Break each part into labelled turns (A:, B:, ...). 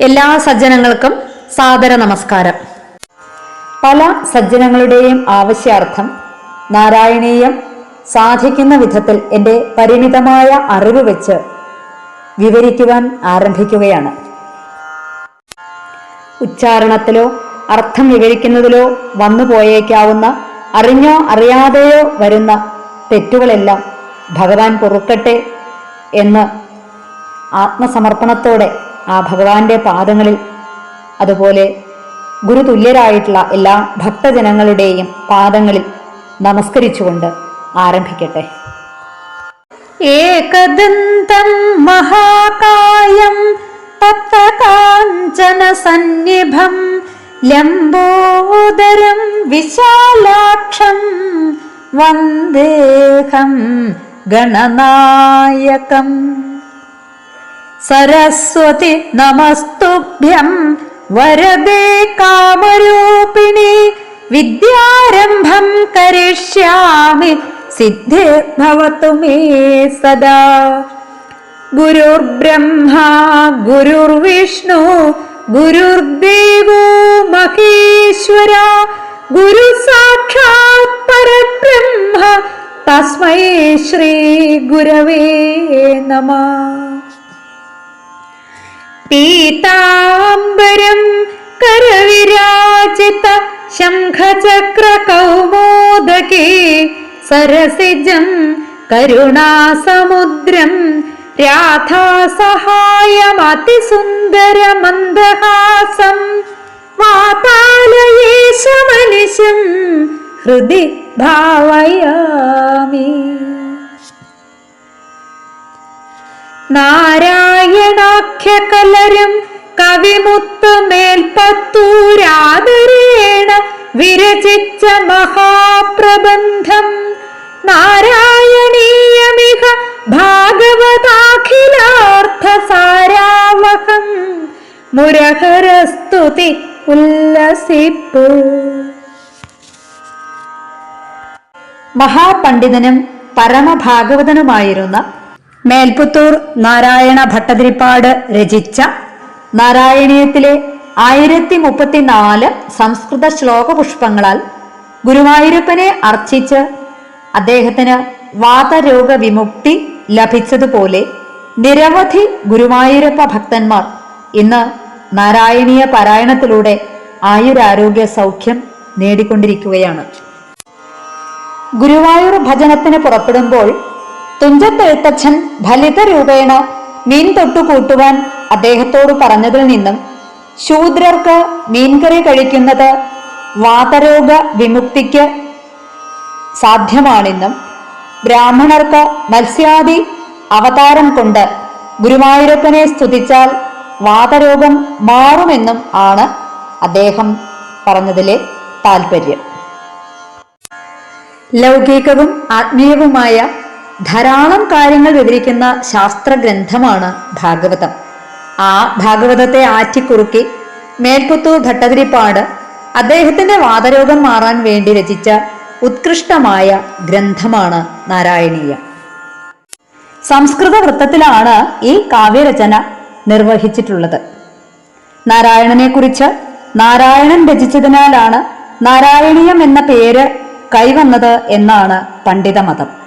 A: എല്ലാ സജ്ജനങ്ങൾക്കും സാദര നമസ്കാരം. പല സജ്ജനങ്ങളുടെയും ആവശ്യാർത്ഥം നാരായണീയം സാധിക്കുന്ന വിധത്തിൽ എന്റെ പരിമിതമായ അറിവ് വെച്ച് വിവരിക്കുവാൻ ആരംഭിക്കുകയാണ്. ഉച്ചാരണത്തിലോ അർത്ഥം വിവരിക്കുന്നതിലോ വന്നു പോയേക്കാവുന്ന അറിഞ്ഞോ അറിയാതെയോ വരുന്ന തെറ്റുകളെല്ലാം ഭഗവാൻ പൊറുക്കട്ടെ എന്ന് ആത്മസമർപ്പണത്തോടെ ആ ഭഗവാന്റെ പാദങ്ങളിൽ. അതുപോലെ ഗുരുതുല്യരായിട്ടുള്ള എല്ലാ ഭക്തജനങ്ങളുടെയും പാദങ്ങളിൽ നമസ്കരിച്ചുകൊണ്ട് ആരംഭിക്കട്ടെ. ഏകദന്തം മഹാകായം തപ്തകാഞ്ചന സന്നിഭം ലംബോദരം വിശാലാക്ഷം വന്ദേഹം ഗണനായകം. സരസ്വതി നമസ്തുഭ്യം. വരദേ കാമരൂപിണി വിദ്യാരംഭം കരിഷ്യാമി സിദ്ധിർഭവതു മേ സദാ. ഗുരുർബ്രഹ്മ ഗുരുർവിഷ്ണു ഗുരുർദേവോ മഹേശ്വര ഗുരു സാക്ഷാത് പരബ്രഹ്മ തസ്മൈ ശ്രീ ഗുരവേ നമഃ. പീതാംബരം കരവിരാജിത ശംഖചക്ര കൗമോദകേ സരസിജം കരുണാസമുദ്രം രാധാസഹായമതിസുന്ദരമന്ദഹാസം हृदि ഹൃദി ഭാവയാമി. നാരായണാഖ്യകലരും കവിമുത്തുമേൽപത്തൂരാദരേണ വിരചിച്ച മഹാപ്രബന്ധം. നാരായണീയമിഹ ഭാഗവതാഖിലാർത്ഥ സാരാവഹം മുരഹരസ്തുതി ഉല്ലസിപ്പു. മഹാപണ്ഡിതനും പരമഭാഗവതനുമായിരുന്ന മേൽപുത്തൂർ നാരായണ ഭട്ടതിരിപ്പാട് രചിച്ച നാരായണീയത്തിലെ ആയിരത്തി മുപ്പത്തിനാല് സംസ്കൃത ശ്ലോക പുഷ്പങ്ങളാൽ ഗുരുവായൂരപ്പനെ അർച്ചിച്ച് അദ്ദേഹത്തിന് വാതരോഗ വിമുക്തി ലഭിച്ചതുപോലെ നിരവധി ഗുരുവായൂരപ്പ ഭക്തന്മാർ ഇന്ന് നാരായണീയ പാരായണത്തിലൂടെ ആയുരാരോഗ്യ സൗഖ്യം നേടിക്കൊണ്ടിരിക്കുകയാണ്. ഗുരുവായൂർ ഭജനത്തിന് പുറപ്പെടുമ്പോൾ തുഞ്ചത്തെഴുത്തച്ഛൻ ഫലിത രൂപേണ മീൻ തൊട്ടു കൂട്ടുവാൻ അദ്ദേഹത്തോട് പറഞ്ഞതിൽ നിന്നും ശൂദ്രർക്ക് മീൻകറി കഴിക്കുന്നത് വാതരോഗ വിമുക്തിക്ക് സാധ്യമാണെന്നും ബ്രാഹ്മണർക്ക് മത്സ്യാദി അവതാരം കൊണ്ട് ഗുരുവായൂരപ്പനെ സ്തുതിച്ചാൽ വാതരോഗം മാറുമെന്നും ആണ് അദ്ദേഹം പറഞ്ഞതിലെ താല്പര്യം ലൗകികവും ആത്മീയവുമായ ധാരാളം കാര്യങ്ങൾ വിവരിക്കുന്ന ശാസ്ത്രഗ്രന്ഥമാണ് ഭാഗവതം. ആ ഭാഗവതത്തെ ആറ്റിക്കുറുക്കി മേൽപുത്തൂർ ഭട്ടതിരിപ്പാട് അദ്ദേഹത്തിന്റെ വാതരോഗം മാറാൻ വേണ്ടി രചിച്ച ഉത്കൃഷ്ടമായ ഗ്രന്ഥമാണ് നാരായണീയ. സംസ്കൃത വൃത്തത്തിലാണ് ഈ കാവ്യരചന നിർവഹിച്ചിട്ടുള്ളത്. നാരായണനെ കുറിച്ച് നാരായണൻ രചിച്ചതിനാലാണ് നാരായണീയം എന്ന പേര് കൈവന്നത് എന്നാണ് പണ്ഡിതമതം.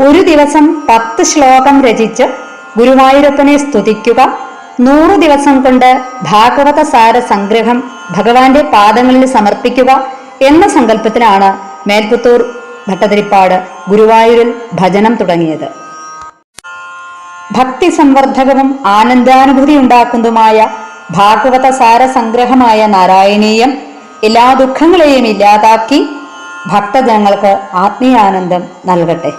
A: ഒരു ദിവസം പത്ത് ശ്ലോകം രചിച്ച് ഗുരുവായൂരപ്പനെ സ്തുതിക്കുക നൂറു ദിവസം കൊണ്ട് ഭാഗവത സാര സംഗ്രഹം ഭഗവാന്റെ പാദങ്ങളിൽ സമർപ്പിക്കുക എന്ന സങ്കല്പത്തിലാണ് മേൽപുത്തൂർ ഭട്ടതിരിപ്പാട് ഗുരുവായൂരിൽ ഭജനം തുടങ്ങിയത്. ഭക്തി സംവർദ്ധകവും ആനന്ദാനുഭൂതി ഉണ്ടാക്കുന്നതുമായ ഭാഗവത സാര സംഗ്രഹമായ നാരായണീയം എല്ലാ ദുഃഖങ്ങളെയും ഇല്ലാതാക്കി ഭക്തജനങ്ങൾക്ക് ആത്മീയാനന്ദം നൽകട്ടെ.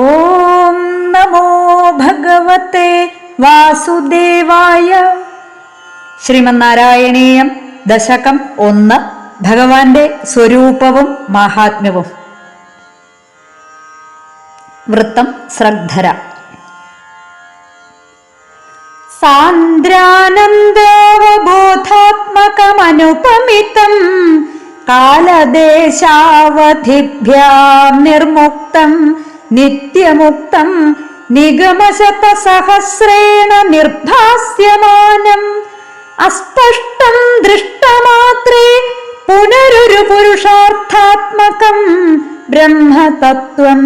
A: ഓം നമോ ഭഗവത്തെ വാസുദേവായ. ശ്രീമന്നാരായണീയം ദശകം ഒന്ന് ഭഗവാന്റെ സ്വരൂപവും മഹാത്മ്യവും. വൃത്തം ശ്രദ്ധര. സാന്ദ്രാനന്ദോവബോധാത്മകമനുപമിതം കാലദേശാവധിഭ്യാം നിർമുക്തം നിത്യമുക്തം നിഗമശതസഹസ്രേണ നിർഭാസ്യമാനം. അസ്പഷ്ടം ദൃഷ്ടമാത്രേ പുനരൊരു പുരുഷാർത്ഥാത്മകം. ബ്രഹ്മതത്വം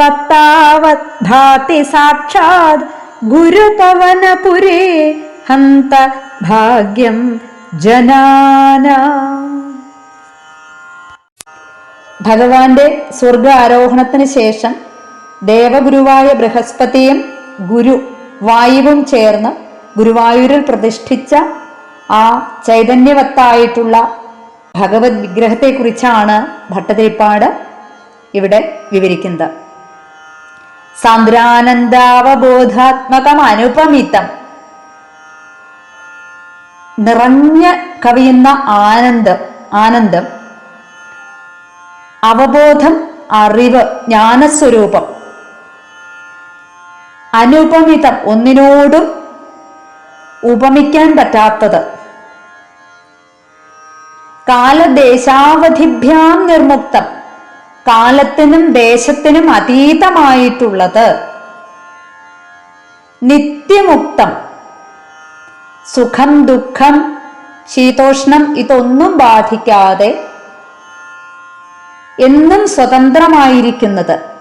A: തത്താവത് ഭാതി സാക്ഷാത് ഗുരുപവനപുരേ ഹന്ത ഭാഗ്യം ജനാന. ഭഗവാന്റെ സ്വർഗ ആരോഹണത്തിന് ശേഷം ദേവഗുരുവായ ബൃഹസ്പതിയും ഗുരു വായുവും ചേർന്ന് ഗുരുവായൂരിൽ പ്രതിഷ്ഠിച്ച ആ ചൈതന്യവത്തായിട്ടുള്ള ഭഗവത് വിഗ്രഹത്തെക്കുറിച്ചാണ് ഭട്ടതിരിപ്പാട് ഇവിടെ വിവരിക്കുന്നത്. സാന്ദ്രാനന്ദാവബോധാത്മകം അനുപമിതം നിറഞ്ഞ കവിയുന്ന ആനന്ദം ആനന്ദം അവബോധം അറിവ് ജ്ഞാനസ്വരൂപം. അനുപമിതം ഒന്നിനോടും ഉപമിക്കാൻ പറ്റാത്തത്. കാലദേശാവധിഭ്യാം നിർമുക്തം. കാലത്തിനും ദേശത്തിനും അതീതമായിട്ടുള്ളത് നിത്യമുക്തം. സുഖം ദുഃഖം ശീതോഷ്ണം ഇതൊന്നും ബാധിക്കാതെ എന്നും സ്വതന്ത്രമായിരിക്കുന്നത്.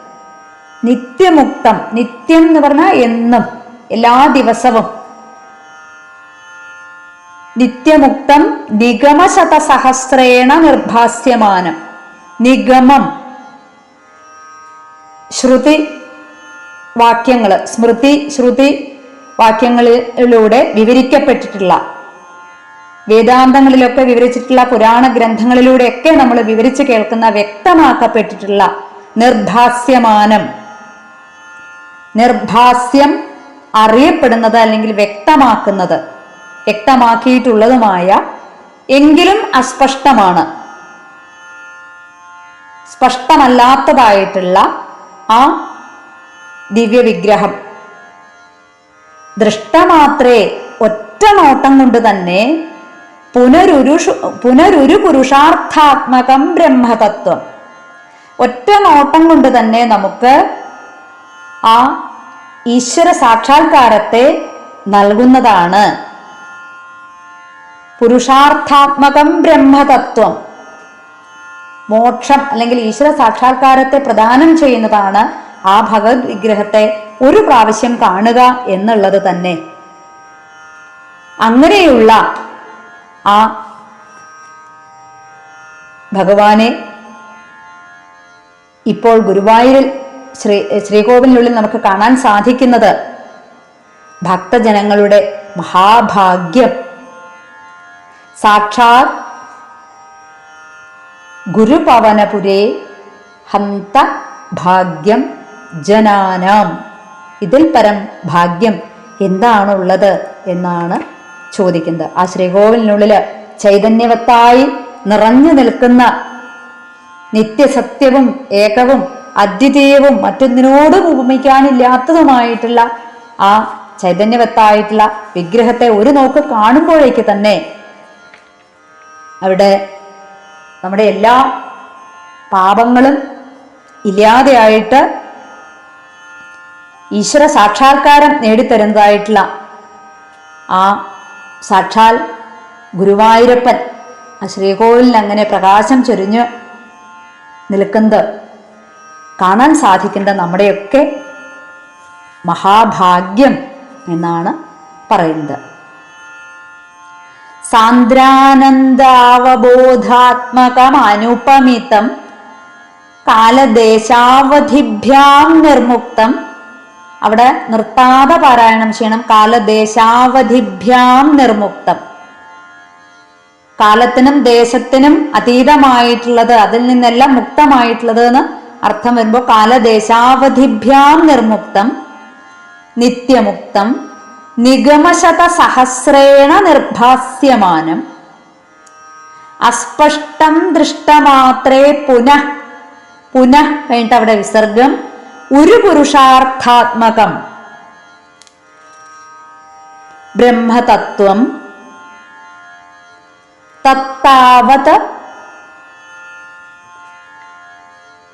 A: നിത്യമുക്തം നിത്യം എന്ന് പറഞ്ഞാൽ എന്നും എല്ലാ ദിവസവും. നിത്യമുക്തം നിഗമശതസഹസ്രേണ നിർഭാസ്യമാനം. നിഗമം. ശ്രുതി വാക്യങ്ങൾ സ്മൃതി ശ്രുതി വാക്യങ്ങളിലൂടെ വിവരിക്കപ്പെട്ടിട്ടുള്ള വേദാന്തങ്ങളിലൊക്കെ വിവരിച്ചിട്ടുള്ള പുരാണ ഗ്രന്ഥങ്ങളിലൂടെയൊക്കെ നമ്മൾ വിവരിച്ച് കേൾക്കുന്ന വ്യക്തമാക്കപ്പെട്ടിട്ടുള്ള നിർഭാസ്യമാനം. നിർഭാസ്യം അറിയപ്പെടുന്നത് അല്ലെങ്കിൽ വ്യക്തമാക്കുന്നത് വ്യക്തമാക്കിയിട്ടുള്ളതുമായ എങ്കിലും അസ്പഷ്ടമാണ്. സ്പഷ്ടമല്ലാത്തതായിട്ടുള്ള ആ ദിവ്യവിഗ്രഹം. ദൃഷ്ടമാത്രേ ഒറ്റ നോട്ടം കൊണ്ട് തന്നെ പുനരുരു പുനരുരു പുരുഷാർത്ഥാത്മകം ബ്രഹ്മതത്വം. ഒറ്റ നോട്ടം കൊണ്ട് തന്നെ നമുക്ക് ആ ഈശ്വര സാക്ഷാത്കാരത്തെ നൽകുന്നതാണ്. പുരുഷാർത്ഥാത്മകം ബ്രഹ്മതത്വം. മോക്ഷം അല്ലെങ്കിൽ ഈശ്വര സാക്ഷാത്കാരത്തെ പ്രദാനം ചെയ്യുന്നതാണ് ആ ഭഗവത് വിഗ്രഹത്തെ ഒരു പ്രാവശ്യം കാണുക എന്നുള്ളത് തന്നെ. അങ്ങനെയുള്ള ആ ഭഗവാനെ ഇപ്പോൾ ഗുരുവായൂരിൽ ശ്രീ ശ്രീകോവിലിനുള്ളിൽ നമുക്ക് കാണാൻ സാധിക്കുന്നത് ഭക്തജനങ്ങളുടെ മഹാഭാഗ്യം. സാക്ഷാത് ഗുരുപവനപുരേ ഹന്ത ഭാഗ്യം ജനാനാം. ഇതിൽ പരം ഭാഗ്യം എന്താണുള്ളത് എന്നാണ് ചോദിക്കുന്നത്. ആ ശ്രീകോവിലിനുള്ളിൽ ചൈതന്യവത്തായി നിറഞ്ഞു നിൽക്കുന്ന നിത്യസത്യവും ഏകവും അദ്വിതീയവും മറ്റൊന്നിനോടും ഉപമിക്കാനില്ലാത്തതുമായിട്ടുള്ള ആ ചൈതന്യവത്തായിട്ടുള്ള വിഗ്രഹത്തെ ഒരു നോക്ക് കാണുമ്പോഴേക്ക് തന്നെ അവിടെ നമ്മുടെ എല്ലാ പാപങ്ങളും ഇല്ലാതെയായിട്ട് ഈശ്വര സാക്ഷാത്കാരം നേടിത്തരുന്നതായിട്ടുള്ള ആ സാക്ഷാൽ ഗുരുവായൂരപ്പൻ ആ ശ്രീകോവിലിൽ അങ്ങനെ പ്രകാശം ചൊരിഞ്ഞ് നിൽക്കുന്നത് കാണാൻ സാധിക്കേണ്ട നമ്മുടെയൊക്കെ മഹാഭാഗ്യം എന്നാണ് പറയുന്നത്. സാന്ദ്രാനന്ദാവബോധാത്മകമനുപമിതം കാലദേശാവധിഭ്യാം നിർമുക്തം. അവിടെ നിർത്താതെ പാരായണം ചെയ്യണം. കാലദേശാവധിഭ്യാം നിർമുക്തം. കാലത്തിനും ദേശത്തിനും അതീതമായിട്ടുള്ളത് അതിൽ നിന്നെല്ലാം മുക്തമായിട്ടുള്ളത് എന്ന് അർത്ഥം വരുമ്പോൾ കാലദേശാവധിഭ്യാം നിർമുക്തം നിത്യമുക്തം നിഗമശത സഹസ്രേണ നിർഭാസ്യമാനം. അസ്പഷ്ടം ദൃഷ്ടമാത്രേ പുനഃ പുനഃ കഴിഞ്ഞിട്ട് അവിടെ വിസർഗം ഒരു പുരുഷാർത്ഥാത്മകം. ബ്രഹ്മതത്വം തത്താവത്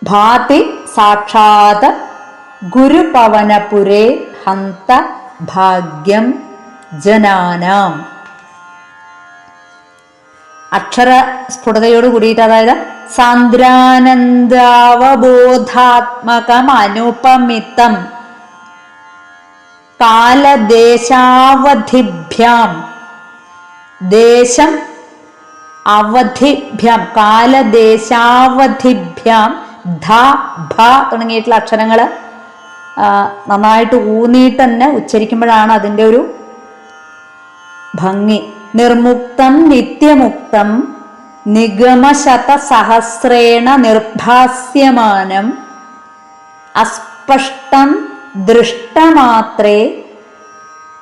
A: ഭാതി സാക്ഷാത് ഗുരുപവനപുരേ ഹന്ത ഭാഗ്യം ജനാനാം. അക്ഷര സ്ഫുടതയോട് കൂടിയിട്ട് അതായത് സാന്ദ്രാനന്ദാവബോധാത്മകമനുപമിതം. കാലദേശാവധിഭ്യാം. ദേശം അവധിഭ്യാം. കാലദേശാവധിഭ്യാം. ധ ഭ തുടങ്ങിയിട്ടുള്ള അക്ഷരങ്ങൾ നന്നായിട്ട് ഊന്നിയിട്ട് തന്നെ ഉച്ചരിക്കുമ്പോഴാണ് അതിന്റെ ഒരു ഭംഗി. നിർമുക്തം നിത്യമുക്തം നിഗമശത സഹസ്രേണ നിർഭാസ്യമാനം അസ്പഷ്ടം ദൃഷ്ടമാത്രേ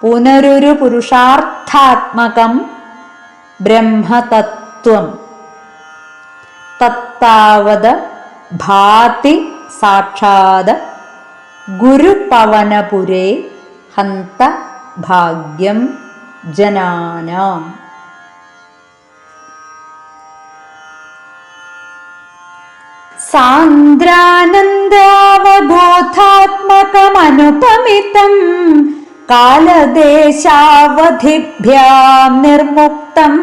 A: പുനരുരു പുരുഷാർത്ഥാത്മകം ബ്രഹ്മതത്വം. തത്താവത് भाति साक्षाद् गुरुपवनपुरे हन्त भाग्यं जनानाम्। सान्द्रानन्दावबोधात्मकमनुपमितं कालदेशावधिभ्यां निर्मुक्तं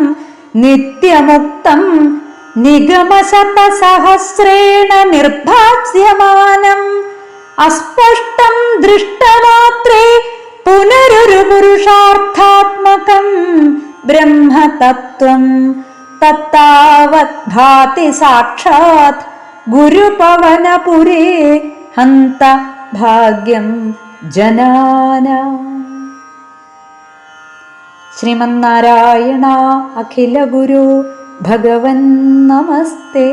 A: नित्यमुक्तम् നിഗമശതസഹസ്രേണ നിർഭാസ്യമാനം അസ്പഷ്ടം ദൃഷ്ടമാത്രേ പുനരൊരു പുരുഷാർത്ഥാത്മകം. ബ്രഹ്മതത്വം തത്താവത് ഭാതി സാക്ഷാത് ഗുരുപവനപുരേ ഹന്ത ഭാഗ്യം ജനാന. ശ്രീമന്നാരായണ അഖില ഗുരു ഭഗവൻ നമസ്തേ.